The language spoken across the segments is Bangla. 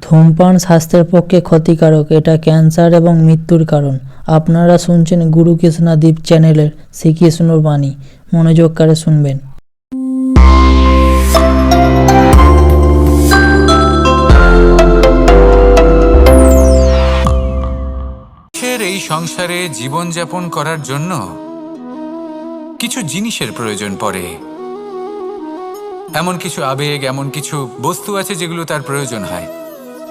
ধূমপান স্বাস্থ্যের পক্ষে ক্ষতিকারক। এটা ক্যান্সার এবং মৃত্যুর কারণ। আপনারা শুনছেন গুরু কৃষ্ণাদীপ চ্যানেলের শ্রীকৃষ্ণর বাণী। মনোযোগ করে শুনবেন। এই সংসারে জীবনযাপন করার জন্য কিছু জিনিসের প্রয়োজন পড়ে। এমন কিছু আবেগ, এমন কিছু বস্তু আছে যেগুলো তার প্রয়োজন হয়।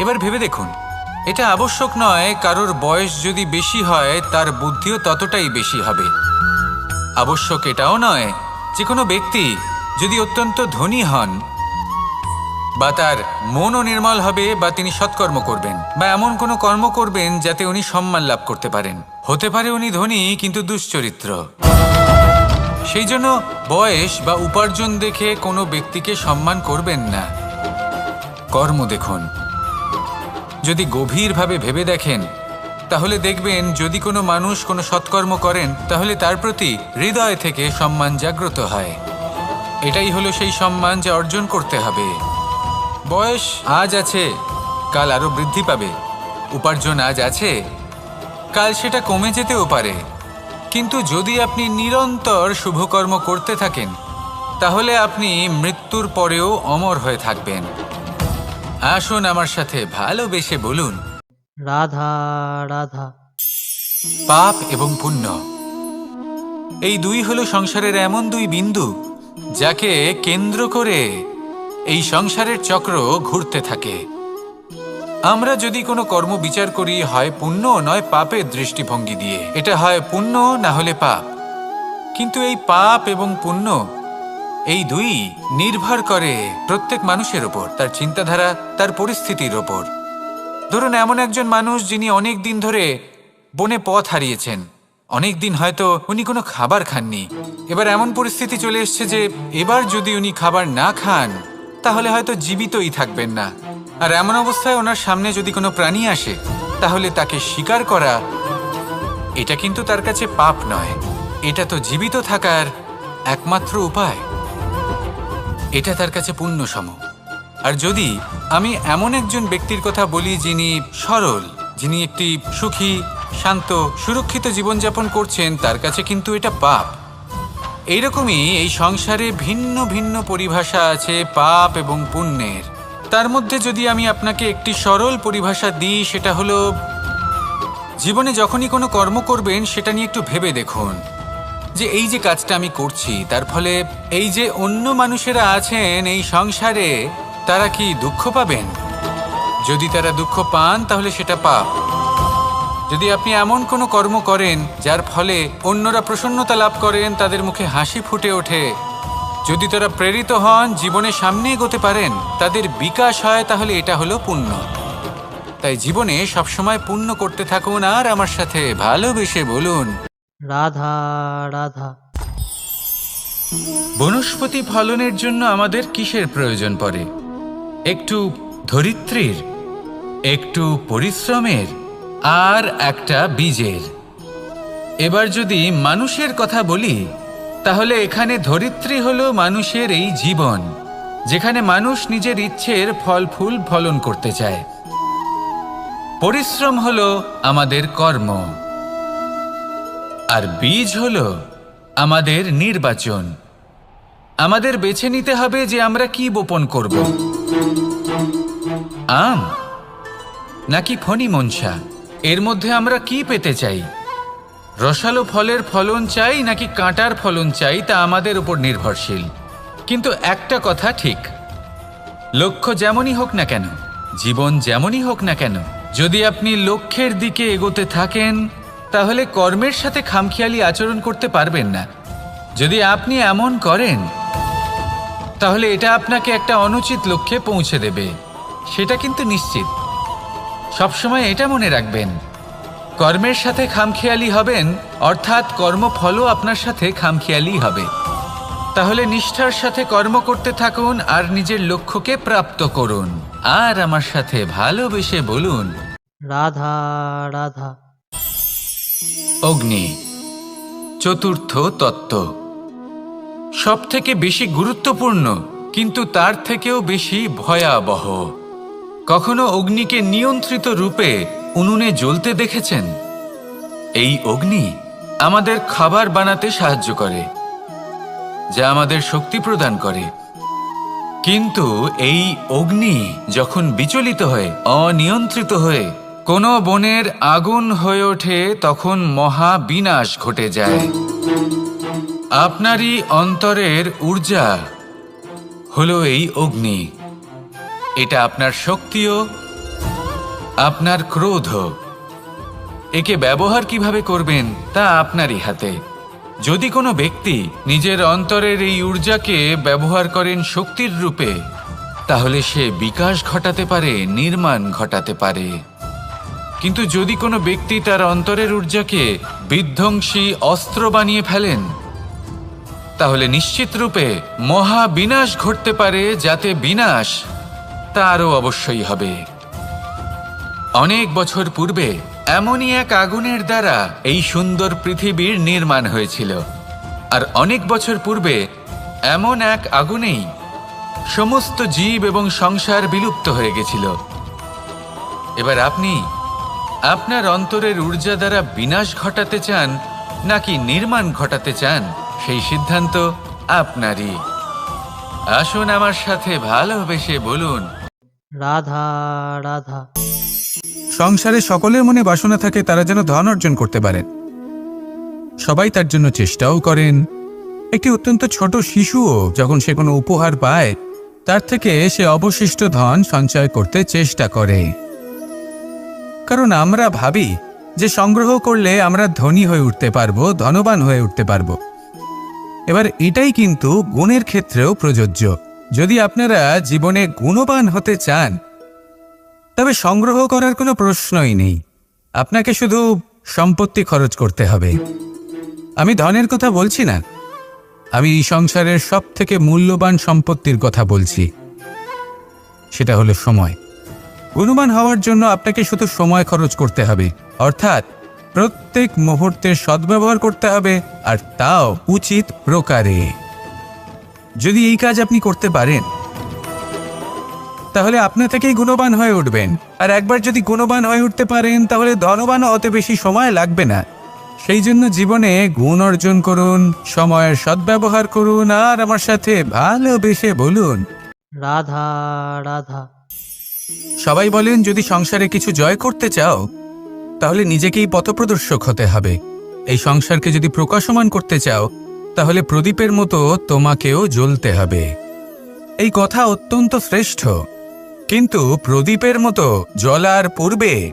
এবার ভেবে দেখুন। এটা আবশ্যক নয়, কারোর বয়স যদি বেশি হয়, তার বুদ্ধিও ততটাই বেশি হবে। আবশ্যক এটাও নয় যে কোনো ব্যক্তি যদি অত্যন্ত ধনী হন, বা তার মনও নির্মল হবে, বা তিনি সৎকর্ম করবেন, বা এমন কোনো কর্ম করবেন যাতে উনি সম্মান লাভ করতে পারেন। হতে পারে উনি ধনী, কিন্তু দুশ্চরিত্র। সেই জন্য বয়স বা উপার্জন দেখে কোনো ব্যক্তিকে সম্মান করবেন না। কর্ম দেখুন। যদি গভীরভাবে ভেবে দেখেন, তাহলে দেখবেন যদি কোনো মানুষ কোনো সৎকর্ম করেন, তাহলে তার প্রতি হৃদয় থেকে সম্মান জাগ্রত হয়। এটাই হলো সেই সম্মান যা অর্জন করতে হবে। বয়স আজ আছে, কাল আরও বৃদ্ধি পাবে। উপার্জন আজ আছে, কাল সেটা কমে যেতেও পারে। কিন্তু যদি আপনি নিরন্তর শুভকর্ম করতে থাকেন, তাহলে আপনি মৃত্যুর পরেও অমর হয়ে থাকবেন। আসুন আমার সাথে ভালোবেসে বলুন। রাধা রাধা। পাপ এবং পুণ্য। এই দুই হলো সংসারের এমন দুই বিন্দু যাকে কেন্দ্র করে এই সংসারের চক্র ঘুরতে থাকে। আমরা যদি কোনো কর্ম বিচার করি হয় পুণ্য নয় পাপের দৃষ্টিভঙ্গি দিয়ে। এটা হয় পুণ্য না হলে পাপ। কিন্তু এই পাপ এবং পুণ্য এই দুই নির্ভর করে প্রত্যেক মানুষের ওপর তার চিন্তাধারা, তার পরিস্থিতির ওপর ধরুন, এমন একজন মানুষ যিনি অনেক দিন ধরে বনে পথ হারিয়েছেন। অনেক দিন হয়তো উনি কোনো খাবার খাননি। এবার এমন পরিস্থিতি চলে এসছে যে, এবার যদি উনি খাবার না খান, তাহলে হয়তো জীবিতই থাকবেন না। আর এমন অবস্থায় ওনার সামনে যদি কোনো প্রাণী আসে, তাহলে তাকে শিকার করা, এটা কিন্তু তার কাছে পাপ নয়। এটা তো জীবিত থাকার একমাত্র উপায়। এটা তার কাছে পুণ্য সম আর যদি আমি এমন একজন ব্যক্তির কথা বলি যিনি সরল, যিনি একটি সুখী, শান্ত, সুরক্ষিত জীবনযাপন করছেন, তার কাছে কিন্তু এটা পাপ। এইরকমই এই সংসারে ভিন্ন ভিন্ন পরিভাষা আছে পাপ এবং পুণ্যের। তার মধ্যে যদি আমি আপনাকে একটি সরল পরিভাষা দিই, সেটা হলো, জীবনে যখনই কোনো কর্ম করবেন, সেটা নিয়ে একটু ভেবে দেখুন। যে এই যে কাজটা আমি করছি, তার ফলে এই যে অন্য মানুষেরা আছেন এই সংসারে, তারা কি দুঃখ পাবেন? যদি তারা দুঃখ পান, তাহলে সেটা পাপ। যদি আপনি এমন কোনো কর্ম করেন, যার ফলে অন্যরা প্রসন্নতা লাভ করেন, তাদের মুখে হাসি ফুটে ওঠে। যদি তারা প্রেরিত হন, জীবনে সামনে এগোতে পারেন, তাদের বিকাশ হয়, তাহলে এটা হলো পুণ্য। তাই জীবনে সবসময় পুণ্য করতে থাকুন আর আমার সাথে ভালোবেসে বলুন রাধা রাধা। বনস্পতি ফলনের জন্য আমাদের কিসের প্রয়োজন পড়ে? একটু ধরিত্রীর, একটু পরিশ্রমের, আর একটা বীজের। এবার যদি মানুষের কথা বলি, তাহলে এখানে ধরিত্রী হলো মানুষের এই জীবন, যেখানে মানুষ নিজের ইচ্ছের ফল ফুল ফলন করতে চায়। পরিশ্রম হলো আমাদের কর্ম। আর বীজ হল আমাদের নির্বাচন। আমাদের বেছে নিতে হবে যে আমরা কি বপন করব। আম নাকি ফণি মনসা এর মধ্যে আমরা কি পেতে চাই? রসালো ফলের ফলন চাই নাকি কাঁটার ফলন চাই তা আমাদের উপর নির্ভরশীল। কিন্তু একটা কথা ঠিক। লক্ষ্য যেমনই হোক না কেন, জীবন যেমনই হোক না কেন, যদি আপনি লক্ষ্যের দিকে এগোতে থাকেন তাহলে কর্মের সাথে খামখেয়ালি আচরণ করতে পারবেন না। যদি আপনি এমন করেন, তাহলে এটা আপনাকে একটা অনুচিত লক্ষ্যে পৌঁছে দেবে। সেটা কিন্তু নিশ্চিত। সবসময় এটা মনে রাখবেন। কর্মের সাথে খামখেয়ালি হবেন, অর্থাৎ কর্মফলও আপনার সাথে খামখেয়ালি হবে। তাহলে নিষ্ঠার সাথে কর্ম করতে থাকুন আর নিজের লক্ষ্যকে প্রাপ্ত করুন। আর আমার সাথে ভালোবেসে বলুন, রাধা রাধা। অগ্নি, চতুর্থ তত্ত্ব। সব থেকে বেশি গুরুত্বপূর্ণ, কিন্তু তার থেকেও বেশি ভয়াবহ। কখনো অগ্নিকে নিয়ন্ত্রিত রূপে উনুনে জ্বলতে দেখেছেন? এই অগ্নি আমাদের খাবার বানাতে সাহায্য করে, যা আমাদের শক্তি প্রদান করে। কিন্তু এই অগ্নি যখন বিচলিত হয়ে, অনিয়ন্ত্রিত হয়ে কোনো বনের আগুন হয়ে ওঠে তখন মহা বিনাশ ঘটে যায়। আপনারই অন্তরের ঊর্জা হলো এই অগ্নি। এটা আপনার শক্তিও, আপনার ক্রোধ একে ব্যবহার কীভাবে করবেন তা আপনারই হাতে। যদি কোনো ব্যক্তি নিজের অন্তরের এই ঊর্জাকে ব্যবহার করেন শক্তির রূপে, তাহলে সে বিকাশ ঘটাতে পারে, নির্মাণ ঘটাতে পারে। কিন্তু যদি কোনো ব্যক্তি তার অন্তরের ঊর্জাকে বিধ্বংসী অস্ত্র বানিয়ে ফেলেন, তাহলে নিশ্চিত রূপে মহা বিনাশ ঘটতে পারে, যাতে বিনাশ তারও অবশ্যই হবে। অনেক বছর পূর্বে এমনই এক আগুনের দ্বারা এই সুন্দর পৃথিবীর নির্মাণ হয়েছিল। আর অনেক বছর পূর্বে এমন এক আগুনেই সমস্ত জীব এবং সংসার বিলুপ্ত হয়ে গেছিল। এবার আপনি আপনার অন্তরের ঊর্জা দ্বারা বিনাশ ঘটাতে চান নাকি নির্মাণ ঘটাতে চান সেই সিদ্ধান্ত আপনারই। আসুন আমার সাথে ভালোবেসে বলুন। রাধা রাধা। সংসারে সকলের মনে বাসনা থাকে তারা যেন ধন অর্জন করতে পারেন। সবাই তার জন্য চেষ্টাও করেন। একটি অত্যন্ত ছোট শিশুও যখন সে কোনো উপহার পায় তার থেকে সে অবশিষ্ট ধন সঞ্চয় করতে চেষ্টা করে। কারণ আমরা ভাবি যে সংগ্রহ করলে আমরা ধনী হয়ে উঠতে পারব, ধনবান হয়ে উঠতে পারব। এবার এটাই কিন্তু গুণের ক্ষেত্রেও প্রযোজ্য। যদি আপনারা জীবনে গুণবান হতে চান, তবে সংগ্রহ করার কোনো প্রশ্নই নেই। আপনাকে শুধু সম্পত্তি খরচ করতে হবে। আমি ধনের কথা বলছি না। আমি এই সংসারের সব থেকে মূল্যবান সম্পত্তির কথা বলছি। সেটা হলো সময়। গুণবান হওয়ার জন্য আপনাকে শুধু সময় খরচ করতে হবে। অর্থাৎ প্রত্যেক মুহূর্তের সদ্ব্যবহার করতে হবে, আর তাও উচিত প্রকারে। যদি এই কাজ আপনি করতে পারেন, তাহলে আপনা থেকেই গুণবান হয়ে উঠবেন। আর একবার যদি গুণবান হয়ে উঠতে পারেন, তাহলে ধনবান অত বেশি সময় লাগবে না। সেই জন্য জীবনে গুণ অর্জন করুন, সময়ের সদ্ব্যবহার করুন, আর আমার সাথে ভালোবেসে বলুন। রাধা রাধা। সবাই বলেন, যদি সংসারে কিছু জয় করতে চাও, তাহলে নিজেকেই পথপ্রদর্শক হতে হবে। এই সংসারকে যদি প্রকাশমান করতে চাও, তাহলে প্রদীপের মতো তোমাকেও জ্বলতে হবে। এই কথা অত্যন্ত শ্রেষ্ঠ। কিন্তু প্রদীপের মতো জ্বলার পূর্বে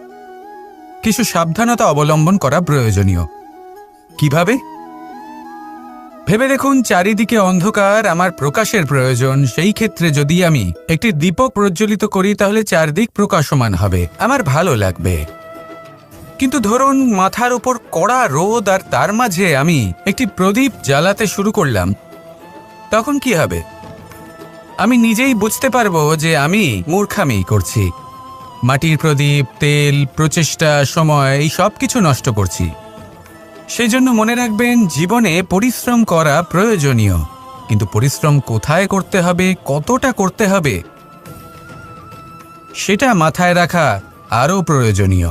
কিছু সাবধানতা অবলম্বন করা প্রয়োজনীয়। কীভাবে? ভেবে দেখুন, চারিদিকে অন্ধকার, আমার প্রকাশের প্রয়োজন। সেই ক্ষেত্রে যদি আমি একটি দীপক প্রজ্বলিত করি, তাহলে চারদিক প্রকাশমান হবে। আমার ভালো লাগবে। কিন্তু ধরুন, মাথার উপর কড়া রোদ আর তার মাঝে আমি একটি প্রদীপ জ্বালাতে শুরু করলাম। তখন কি হবে? আমি নিজেই বুঝতে পারব যে আমি মূর্খামি করছি। মাটির প্রদীপ, তেল, প্রচেষ্টা, সময়, এই সব কিছু নষ্ট করছি। সেই জন্য মনে রাখবেন জীবনে পরিশ্রম করা প্রয়োজনীয়। কিন্তু পরিশ্রম কোথায় করতে হবে কতটা করতে হবে সেটা মাথায় রাখা আরও প্রয়োজনীয়।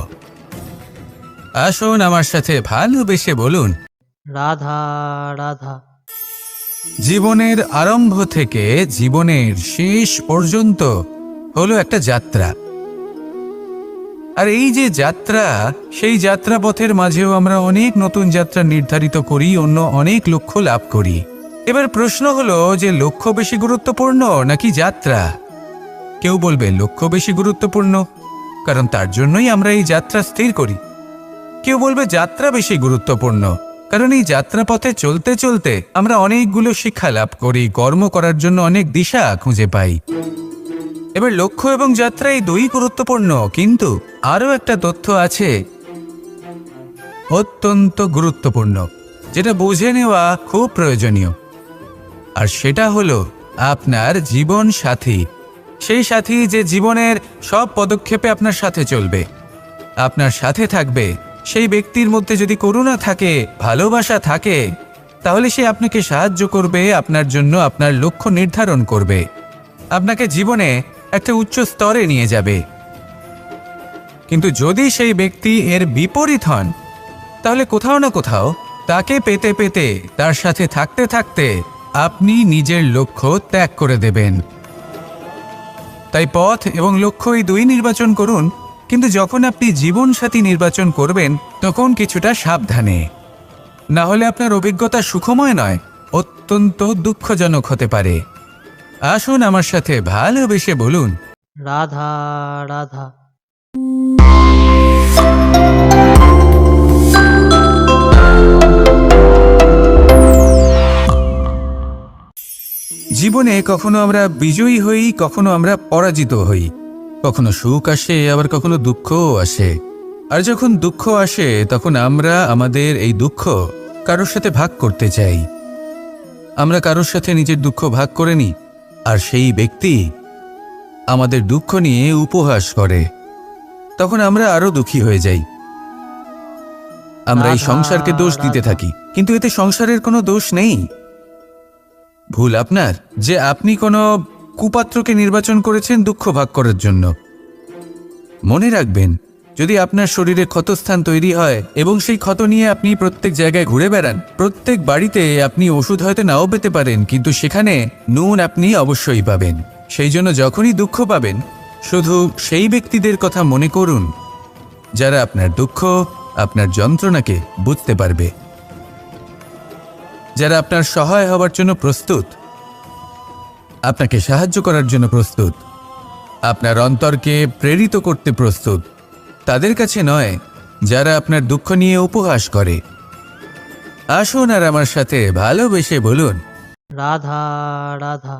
আসুন আমার সাথে ভালোবেসে বলুন। রাধা রাধা। জীবনের আরম্ভ থেকে জীবনের শেষ পর্যন্ত হলো একটা যাত্রা। আর এই যে যাত্রা, সেই যাত্রা পথের মাঝেও আমরা অনেক নতুন যাত্রা নির্ধারিত করি, অন্য অনেক লক্ষ্য লাভ করি। এবার প্রশ্ন হলো যে লক্ষ্য বেশি গুরুত্বপূর্ণ নাকি যাত্রা? কেউ বলবে লক্ষ্য বেশি গুরুত্বপূর্ণ, কারণ তার জন্যই আমরা এই যাত্রা স্থির করি। কেউ বলবে যাত্রা বেশি গুরুত্বপূর্ণ, কারণ এই যাত্রাপথে চলতে চলতে আমরা অনেকগুলো শিক্ষা লাভ করি, কর্ম করার জন্য অনেক দিশা খুঁজে পাই। এবার লক্ষ্য এবং যাত্রা এই দুই গুরুত্বপূর্ণ, কিন্তু আরও একটা তথ্য আছে অত্যন্ত গুরুত্বপূর্ণ, যেটা বুঝে নেওয়া খুব প্রয়োজনীয়। আর সেটা হলো আপনার জীবন সাথী, সেই সাথী যে জীবনের সব পদক্ষেপে আপনার সাথে চলবে। আপনার সাথে থাকবে, সেই ব্যক্তির মধ্যে যদি করুণা থাকে, ভালোবাসা থাকে, তাহলে সে আপনাকে সাহায্য করবে, আপনার জন্য আপনার লক্ষ্য নির্ধারণ করবে। আপনাকে জীবনে একটা উচ্চ স্তরে নিয়ে যাবে। কিন্তু যদি সেই ব্যক্তি এর বিপরীত হন, তাহলে কোথাও না কোথাও তাকে পেতে পেতে তার সাথে থাকতে থাকতে আপনি নিজের লক্ষ্য ত্যাগ করে দেবেন। তাই পথ এবং লক্ষ্য এই দুই নির্বাচন করুন, কিন্তু যখন আপনি জীবনসাথী নির্বাচন করবেন, তখন কিছুটা সাবধানে। না হলে আপনার অভিজ্ঞতা সুখময় নয়, অত্যন্ত দুঃখজনক হতে পারে। আসুন আমার সাথে ভালোবেসে বলুন। রাধা রাধা। জীবনে কখনো আমরা বিজয়ী হই কখনো আমরা পরাজিত হই। কখনো সুখ আসে আবার কখনো দুঃখও আসে। আর যখন দুঃখ আসে তখন আমরা আমাদের এই দুঃখ কারোর সাথে ভাগ করতে চাই। আমরা কারোর সাথে নিজের দুঃখ ভাগ করে নিই। আর সেই ব্যক্তি আমাদের দুঃখ নিয়ে উপহাস করে। তখন আমরা আরও দুঃখী হয়ে যাই। আমরা এই সংসারকে দোষ দিতে থাকি কিন্তু এতে সংসারের কোনো দোষ নেই। ভুল আপনার যে আপনি কোনো কুপাত্রকে নির্বাচন করেছেন দুঃখ ভাগ করার জন্য। মনে রাখবেন যদি আপনার শরীরে ক্ষতস্থান তৈরি হয় এবং সেই ক্ষত নিয়ে আপনি প্রত্যেক জায়গায় ঘুরে বেড়ান, প্রত্যেক বাড়িতে আপনি ওষুধ হয়তো নাও পেতে পারেন, কিন্তু সেখানে নুন আপনি অবশ্যই পাবেন। সেই জন্য যখনই দুঃখ পাবেন, শুধু সেই ব্যক্তিদের কথা মনে করুন, যারা আপনার দুঃখ, আপনার যন্ত্রণাকে বুঝতে পারবে। যারা আপনার সহায় হবার জন্য প্রস্তুত, আপনাকে সাহায্য করার জন্য প্রস্তুত, আপনার অন্তরকে প্রেরিত করতে প্রস্তুত তাদের কাছে নয় যারা আপনার দুঃখ নিয়ে উপহাস করে। আসুন আর আমার সাথে ভালোবেসে বলুন। রাধা রাধা।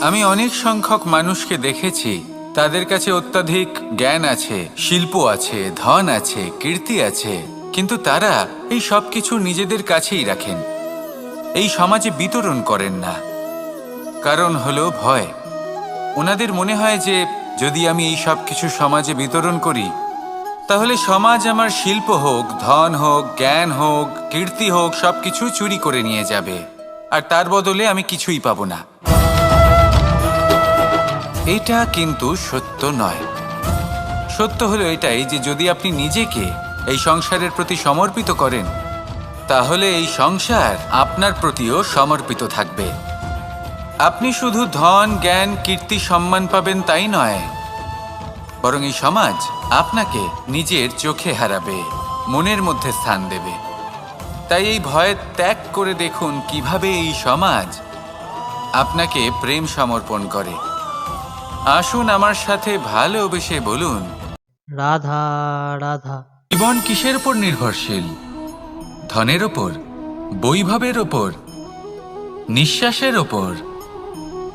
আমি অনেক সংখ্যক মানুষকে দেখেছি তাদের কাছে অত্যাধিক জ্ঞান আছে শিল্প আছে ধন আছে কীর্তি আছে কিন্তু তারা এই সব কিছু নিজেদের কাছেই রাখেন। এই সমাজে বিতরণ করেন না। কারণ হলো ভয়। ওনাদের মনে হয় যে যদি আমি এই সব কিছু সমাজে বিতরণ করি, তাহলে সমাজ আমার শিল্প হোক, ধন হোক, জ্ঞান হোক, কীর্তি হোক সবকিছু চুরি করে নিয়ে যাবে। আর তার বদলে আমি কিছুই পাবো না। এটা কিন্তু সত্য নয়। সত্য হলো এটাই যে যদি আপনি নিজেকে এই সংসারের প্রতি সমর্পিত করেন, তাহলে এই সংসার আপনার প্রতিও সমর্পিত থাকবে। আপনি শুধু ধন জ্ঞান কীর্তি সম্মান পাবেন তাই নয়। বরং এই সমাজ আপনাকে নিজের চোখে হারাবে মনের মধ্যে স্থান দেবে। তাই এই ভয় ত্যাগ করে দেখুন কীভাবে এই সমাজ আপনাকে প্রেম সমর্পণ করে। আসুন আমার সাথে ভালোবেসে বলুন রাধা রাধা। জীবন কিসের উপর নির্ভরশীল? ধনের ওপর বৈভবের ওপর নিঃশ্বাসের ওপর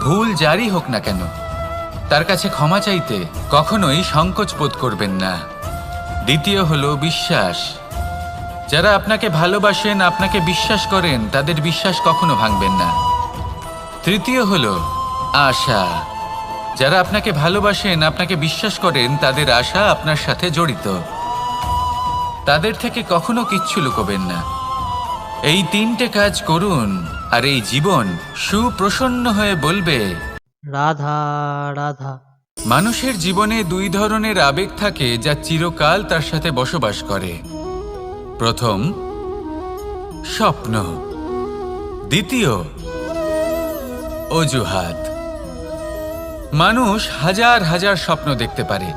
ভুল যারই হোক না কেন, তার কাছে ক্ষমা চাইতে কখনোই সংকোচ বোধ করবেন না। দ্বিতীয় হলো বিশ্বাস। যারা আপনাকে ভালোবাসেন, আপনাকে বিশ্বাস করেন, তাদের বিশ্বাস কখনো ভাঙবেন না। তৃতীয় হলো আশা। যারা আপনাকে ভালোবাসেন, আপনাকে বিশ্বাস করেন, তাদের আশা আপনার সাথে জড়িত। তাদের থেকে কখনো কিচ্ছু লুকোবেন না। এই তিনটে কাজ করুন। আর এই জীবন সুপ্রসন্ন হয়ে বলবে। রাধা রাধা। মানুষের জীবনে দুই ধরনের আবেগ থাকে যা চিরকাল তার সাথে বসবাস করে। প্রথম স্বপ্ন। দ্বিতীয় অজুহাত। মানুষ হাজার হাজার স্বপ্ন দেখতে পারে।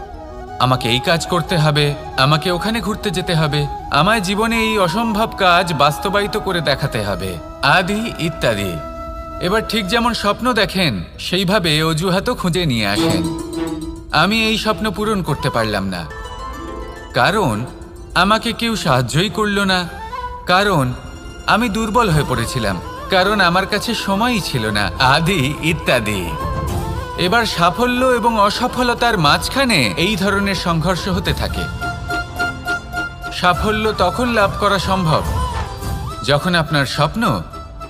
আমাকে এই কাজ করতে হবে আমাকে ওখানে ঘুরতে যেতে হবে আমায় জীবনে এই অসম্ভব কাজ বাস্তবায়িত করে দেখাতে হবে। আদি ইত্যাদি। এবার ঠিক যেমন স্বপ্ন দেখেন, সেইভাবে অজুহাতও খুঁজে নিয়ে আসেন। আমি এই স্বপ্ন পূরণ করতে পারলাম না। কারণ, আমাকে কেউ সাহায্যই করল না। কারণ, আমি দুর্বল হয়ে পড়েছিলাম। কারণ আমার কাছে সময়ই ছিল না। আদি ইত্যাদি। এবার সাফল্য এবং অসফলতার মাঝখানে এই ধরনের সংঘর্ষ হতে থাকে। সাফল্য তখন লাভ করা সম্ভব। যখন আপনার স্বপ্ন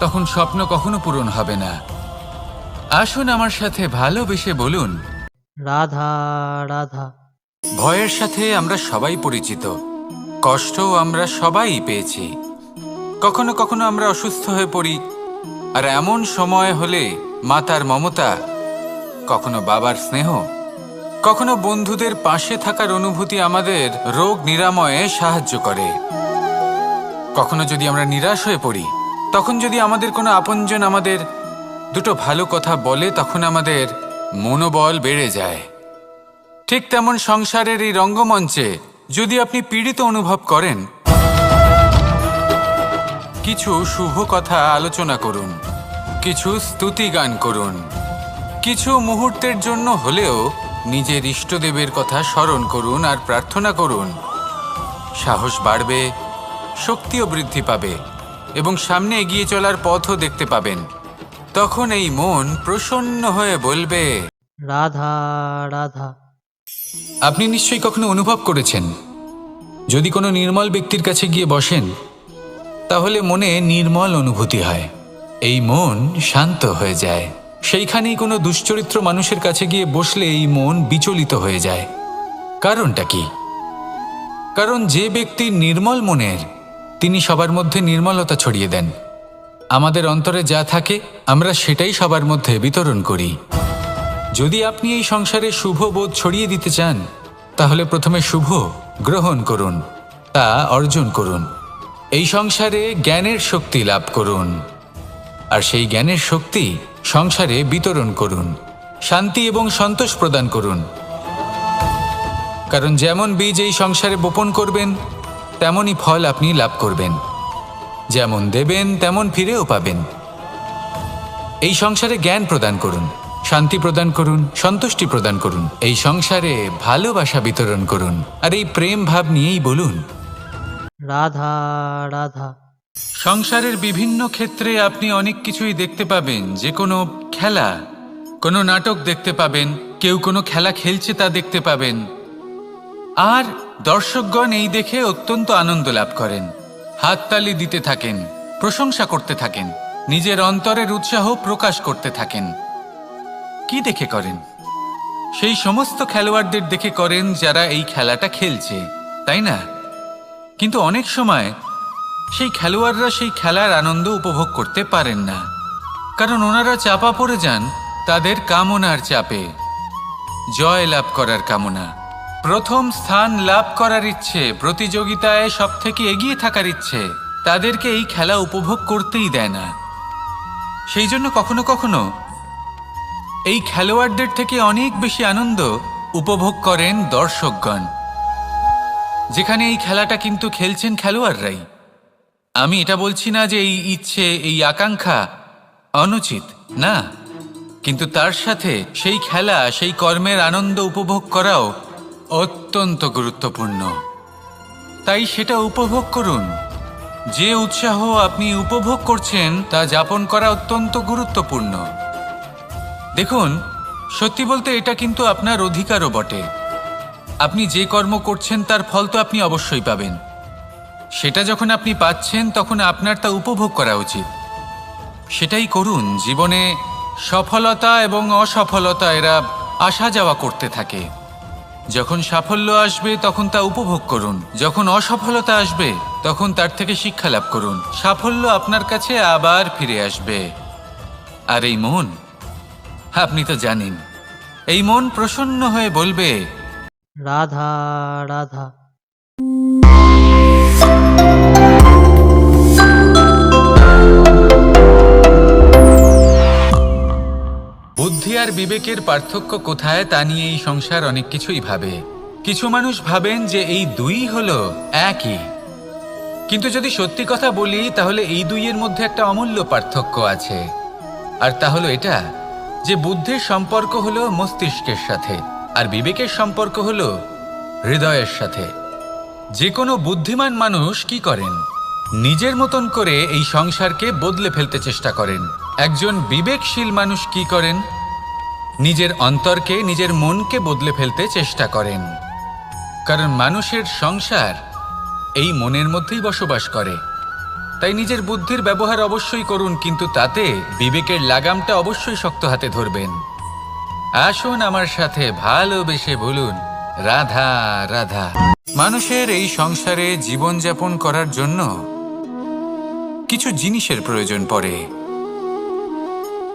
তখন স্বপ্ন কখনো পূরণ হবে না। আসুন আমার সাথে ভালোবেসে বলুন। রাধা রাধা। ভয়ের সাথে আমরা সবাই পরিচিত। কষ্ট আমরা সবাই পেয়েছি। কখনো কখনো আমরা অসুস্থ হয়ে পড়ি। আর এমন সময় হলে মাতার মমতা কখনো বাবার স্নেহ কখনো বন্ধুদের পাশে থাকার অনুভূতি আমাদের রোগ নিরাময়ে সাহায্য করে। কখনো যদি আমরা নিরাশ হয়ে পড়ি তখন যদি আমাদের কোনো আপনজন আমাদের দুটো ভালো কথা বলে, তখন আমাদের মনোবল বেড়ে যায়। ঠিক তেমন সংসারের এই রঙ্গমঞ্চে যদি আপনি পীড়িত অনুভব করেন, কিছু শুভ কথা আলোচনা করুন, কিছু স্তুতি গান করুন, কিছু মুহূর্তের জন্য হলেও নিজের ইষ্টদেবের কথা স্মরণ করুন আর প্রার্থনা করুন। সাহস বাড়বে, শক্তিও বৃদ্ধি পাবে। এবং সামনে এগিয়ে চলার পথও দেখতে পাবেন। তখন এই মন প্রসন্ন হয়ে বলবে রাধা রাধা। আপনি নিশ্চয়ই কখনো অনুভব করেছেন যদি কোনো নির্মল ব্যক্তির কাছে গিয়ে বসেন তাহলে মনে নির্মল অনুভূতি হয়। এই মন শান্ত হয়ে যায়। সেইখানেই কোনো দুশ্চরিত্র মানুষের কাছে গিয়ে বসলে এই মন বিচলিত হয়ে যায়। কারণটা কি? কারণ যে ব্যক্তি নির্মল মনের তিনি সবার মধ্যে নির্মলতা ছড়িয়ে দেন। আমাদের অন্তরে যা থাকে, আমরা সেটাই সবার মধ্যে বিতরণ করি। যদি আপনি এই সংসারে শুভ বোধ ছড়িয়ে দিতে চান, তাহলে প্রথমে শুভ গ্রহণ করুন, তা অর্জন করুন। এই সংসারে জ্ঞানের শক্তি লাভ করুন। আর সেই জ্ঞানের শক্তি সংসারে বিতরণ করুন, শান্তি এবং সন্তোষ প্রদান করুন। কারণ যেমন বীজ এই সংসারে বোপন করবেন তেমনই ফল আপনি লাভ করবেন। যেমন দেবেন তেমন ফিরেও পাবেন। এই সংসারে জ্ঞান প্রদান করুন শান্তি প্রদান করুন সন্তুষ্টি প্রদান করুন এই সংসারে ভালোবাসা বিতরণ করুন আর এই প্রেম ভাব নিয়েই বলুন। রাধা রাধা। সংসারের বিভিন্ন ক্ষেত্রে আপনি অনেক কিছুই দেখতে পাবেন যে কোনো খেলা কোনো নাটক দেখতে পাবেন কেউ কোনো খেলা খেলছে তা দেখতে পাবেন। আর দর্শকগণ এই দেখে অত্যন্ত আনন্দ লাভ করেন। হাততালি দিতে থাকেন, প্রশংসা করতে থাকেন, নিজের অন্তরের উৎসাহ প্রকাশ করতে থাকেন। কি দেখে করেন? সেই সমস্ত খেলোয়াড়দের দেখে করেন যারা এই খেলাটা খেলছে, তাই না? কিন্তু অনেক সময় সেই খেলোয়াড়রা সেই খেলার আনন্দ উপভোগ করতে পারেন না। কারণ ওনারা চাপা পড়ে যান তাদের কামনার চাপে। জয় লাভ করার কামনা। প্রথম স্থান লাভ করার ইচ্ছে, প্রতিযোগিতায় সব থেকে এগিয়ে থাকার ইচ্ছে, তাদেরকে এই খেলা উপভোগ করতেই দেয় না। সেই জন্য কখনো কখনো এই খেলোয়াড়দের থেকে অনেক বেশি আনন্দ উপভোগ করেন দর্শকগণ। যেখানে এই খেলাটা কিন্তু খেলছেন খেলোয়াড়রাই। আমি এটা বলছি না যে এই ইচ্ছে, এই আকাঙ্ক্ষা অনুচিত, না। কিন্তু তার সাথে সেই খেলা, সেই কর্মের আনন্দ উপভোগ করাও অত্যন্ত গুরুত্বপূর্ণ। তাই সেটা উপভোগ করুন। যে উৎসাহ আপনি উপভোগ করছেন তা যাপন করা অত্যন্ত গুরুত্বপূর্ণ। দেখুন, সত্যি বলতে এটা কিন্তু আপনার অধিকারও বটে। আপনি যে কর্ম করছেন তার ফল তো আপনি অবশ্যই পাবেন। সেটা যখন আপনি পাচ্ছেন, তখন আপনার তা উপভোগ করা উচিত। সেটাই করুন, জীবনে সফলতা এবং অসফলতা এরা আসা যাওয়া করতে থাকে। যখন সাফল্য আসবে, তখন তা উপভোগ করুন। যখন অসফলতা আসবে, তখন তার থেকে শিক্ষা লাভ করুন। সাফল্য আপনার কাছে আবার ফিরে আসবে। আর এই মন, আপনি তো জানেন, এই মন প্রসন্ন হয়ে বলবে, রাধা রাধা। বুদ্ধি আর বিবেকের পার্থক্য কোথায় তা নিয়ে এই সংসার অনেক কিছুই ভাবে। কিছু মানুষ ভাবেন যে এই দুই হলো একই। কিন্তু যদি সত্যি কথা বলি, তাহলে এই দুইয়ের মধ্যে একটা অমূল্য পার্থক্য আছে। আর তা হলো এটা, যে বুদ্ধির সম্পর্ক হলো মস্তিষ্কের সাথে, আর বিবেকের সম্পর্ক হলো হৃদয়ের সাথে। যে কোনো বুদ্ধিমান মানুষ কি করেন? নিজের মতন করে এই সংসারকে বদলে ফেলতে চেষ্টা করেন। একজন বিবেকশীল মানুষ কি করেন? নিজের অন্তরকে, নিজের মনকে বদলে ফেলতে চেষ্টা করেন। কারণ মানুষের সংসার এই মনের মধ্যেই বসবাস করে। তাই নিজের বুদ্ধির ব্যবহার অবশ্যই করুন, কিন্তু তাতে বিবেকের লাগামটা অবশ্যই শক্ত হাতে ধরবেন। আসুন আমার সাথে ভালোবেসে বলুন, রাধা রাধা। মানুষের এই সংসারে জীবনযাপন করার জন্য কিছু জিনিসের প্রয়োজন পড়ে।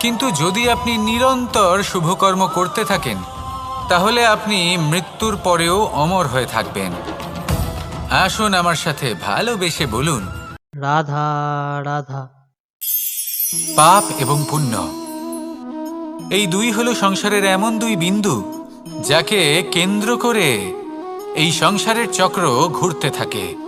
কিন্তু যদি আপনি নিরন্তর শুভকর্ম করতে থাকেন তাহলে আপনি মৃত্যুর পরেও অমর হয়ে থাকবেন। আসুন আমার সাথে ভালোবেসে বলুন। রাধা রাধা। পাপ এবং পুণ্য। এই দুই হলো সংসারের এমন দুই বিন্দু যাকে কেন্দ্র করে এই সংসারের চক্র ঘুরতে থাকে।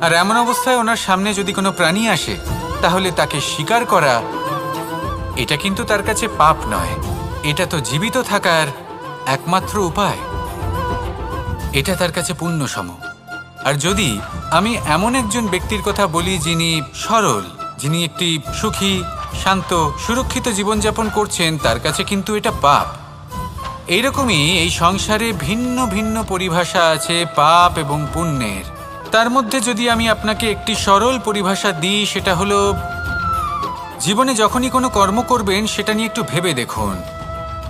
আর এমন অবস্থায় ওনার সামনে যদি কোনো প্রাণী আসে, তাহলে তাকে শিকার করা, এটা কিন্তু তার কাছে পাপ নয়। এটা তো জীবিত থাকার একমাত্র উপায়। এটা তার কাছে পুণ্য সম আর যদি আমি এমন একজন ব্যক্তির কথা বলি যিনি সরল, যিনি একটি সুখী, শান্ত, সুরক্ষিত জীবনযাপন করছেন, তার কাছে কিন্তু এটা পাপ। এইরকমই এই সংসারে ভিন্ন ভিন্ন পরিভাষা আছে পাপ এবং পুণ্যের। তার মধ্যে যদি আমি আপনাকে একটি সরল পরিভাষা দিই, সেটা হলো, জীবনে যখনই কোনো কর্ম করবেন, সেটা নিয়ে একটু ভেবে দেখুন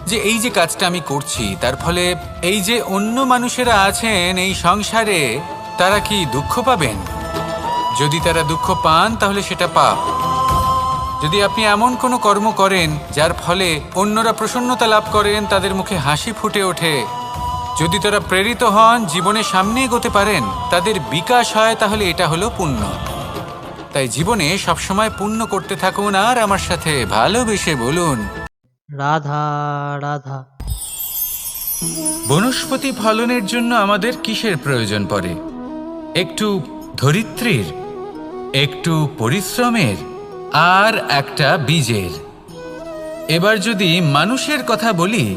যে এই যে কাজটা আমি করছি, তার ফলে এই যে অন্য মানুষেরা আছেন, এই সংসারে তারা কি দুঃখ পাবেন? যদি তারা দুঃখ পান, তাহলে সেটা পাপ। যদি আপনি এমন কোনো কর্ম করেন, যার ফলে অন্যরা প্রসন্নতা লাভ করেন, তাদের মুখে হাসি ফুটে ওঠে যদি তারা প্রেরিত হন জীবনে সামনে এগোতে পারেন তাদের বিকাশ হয় তাহলে এটা হলো পুণ্য। তাই জীবনে সবসময় পুণ্য করতে থাকুন আর আমার সাথে ভালোবেসে বলুন। রাধা রাধা। বনস্পতি ফলনের জন্য আমাদের কিসের প্রয়োজন পড়ে? একটু ধরিত্রীর একটু পরিশ্রমের আর একটা বীজের। এবার যদি মানুষের কথা বলি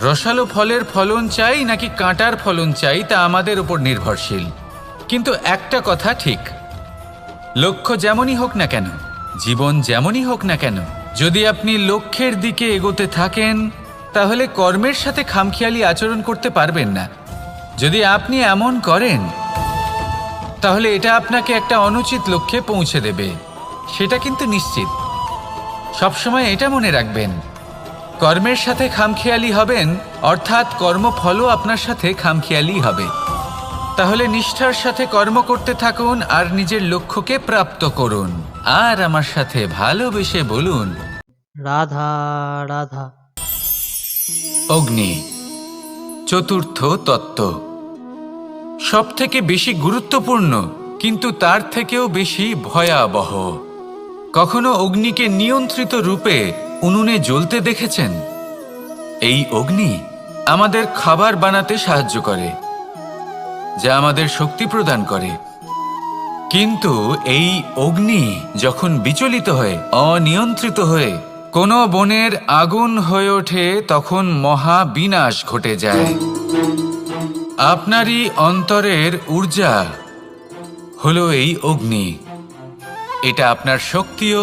রসালো ফলের ফলন চাই নাকি কাঁটার ফলন চাই তা আমাদের উপর নির্ভরশীল। কিন্তু একটা কথা ঠিক। লক্ষ্য যেমনই হোক না কেন, জীবন যেমনই হোক না কেন, যদি আপনি লক্ষ্যের দিকে এগোতে থাকেন, তাহলে কর্মের সাথে খামখেয়ালি আচরণ করতে পারবেন না। যদি আপনি এমন করেন, তাহলে এটা আপনাকে একটা অনুচিত লক্ষ্যে পৌঁছে দেবে। সেটা কিন্তু নিশ্চিত। সবসময় এটা মনে রাখবেন। কর্মের সাথে খামখেয়ালি হবেন অর্থাৎ কর্মফলও আপনার সাথে খামখেয়ালি হবে। তাহলে নিষ্ঠার সাথে কর্ম করতে থাকুন আর নিজের লক্ষ্যকে প্রাপ্ত করুন। আর আমার সাথে ভালোবেসে বলুন রাধা রাধা। অগ্নি চতুর্থ তত্ত্ব। সব থেকে বেশি গুরুত্বপূর্ণ কিন্তু তার থেকেও বেশি ভয়াবহ। কখনো অগ্নিকে নিয়ন্ত্রিত রূপে উনুনে জ্বলতে দেখেছেন? এই অগ্নি আমাদের খাবার বানাতে সাহায্য করে, যা আমাদের শক্তি প্রদান করে। কিন্তু এই অগ্নি যখন বিচলিত হয়ে, অনিয়ন্ত্রিত হয়ে, কোনো বনের আগুন হয়ে ওঠে, তখন মহা বিনাশ ঘটে যায়। আপনারই অন্তরের ঊর্জা হলো এই অগ্নি। এটা আপনার শক্তিও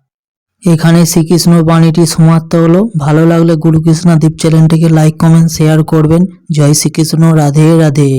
এখানে শ্রীকৃষ্ণ বাণীটি সমাপ্ত হলো। ভালো লাগলে গুরুকৃষ্ণা দ্বীপ চ্যানেলটিকে লাইক কমেন্ট শেয়ার করবেন। জয় শ্রীকৃষ্ণ, রাধে রাধে।